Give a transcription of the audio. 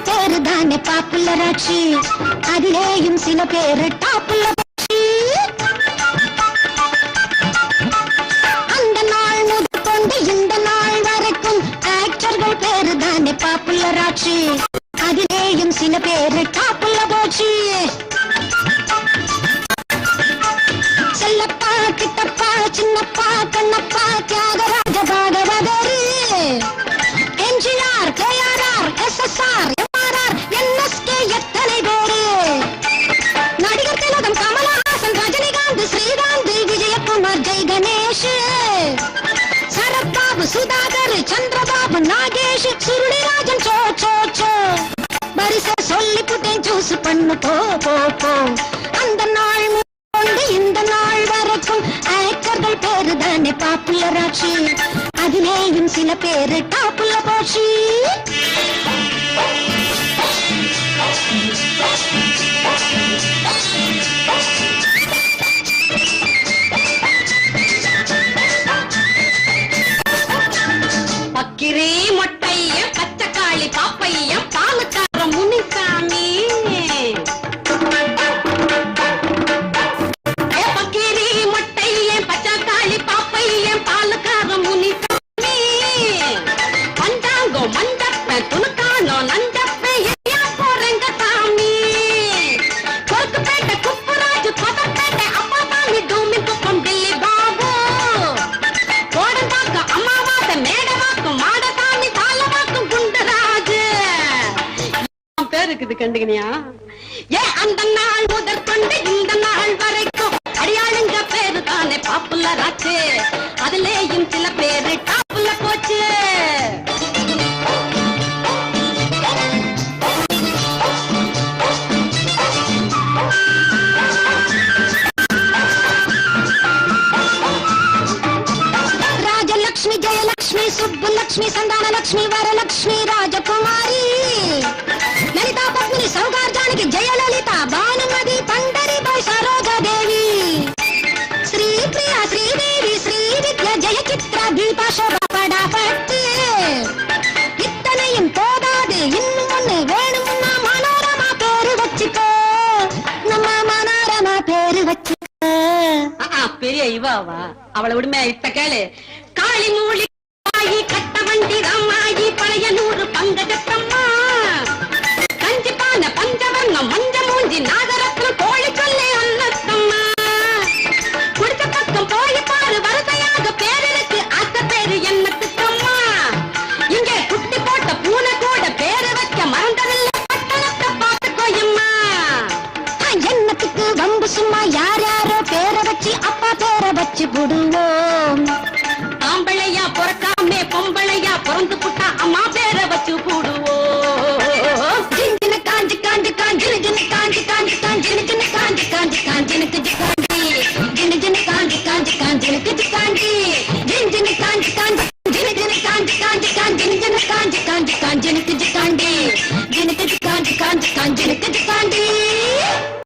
பேரு பாப்புலர் ஆட்சி அதிலேயும் சில பேரு டாப்புள்ள அந்த நாள் முதற்கொண்டு இந்த நாள் வரைக்கும் ஆக்டர்கள் பேரு தானே பாப்புலர் ஆட்சி அதிலேயும் சில பேரு டாப்புள்ள போச்சு. சுதாகர் சந்திரபாபு நாகேஷ் சுருளிராஜன் சோ சோ சோ. வரிச சொல்லி புட்டேன் சூஸ் பண்ணு போ போ போ. அந்த நாள் கொண்டு இந்த நாள் வரைக்கும் ஆக்டர்கள் பேரு தானே பாப்புலர் ஆச்சு அதிலேயும் சில பேரு டாப்புல போச்சு. இருக்குது கண்டுகினியா ஏ அந்த நாள் முதற்கொண்டு இந்த நாள் வரைக்கும் జయలక్ష్మి సుబ్బులక్ష్మి సంతానలక్ష్మి వరలక్ష్మి రాజకుమారి లలితా పద్మిని సౌగార్జానికి జయలలిత భానుమతి పండరిబాయ్ సరోజాదేవి శ్రీప్రియ శ్రీదేవి శ్రీ విద్య జయ చిత్ర దీప శోభ படாபட்டு இத்தனையும் போதாது இன்னும் ஒண்ணு வேணும்னா மனோரமா பேரு வச்சுக்கோ நம்ம மனோரமா பேரு வச்சுக்கோ ஆ, ஆ, பெரிய இவாவா அவளை விடுமே இப்ப கேளு காளி மூலி ஆகி கட்ட வண்டி ராமாயி பழைய நூறு பங்கஜத்தம்மா. கஞ்சி பஞ்சவர்ணம் மஞ்ச மூஞ்சி நாகரத்னம் கோழி சொல்லி அன்னத்தம்மா குடிச்ச பக்கம் போய் பாரு வரிசையாக பேருக்கு அத்த பேரு என்னத்துக்கம்மா. இங்கே குட்டி போட்ட பூனை கூட பேரு வைக்க மறந்ததில்லை பட்டணத்தை பார்த்துக்கோயம்மா. என்னத்துக்கு வம்பு சும்மா யார் யாரோ பேரை வச்சு அப்பா பேரை வச்சு புடுவோம் ஆம்பளையா பொறக்காமே பொம்பளையா பிறந்து புட்ட நான் ஜனித்து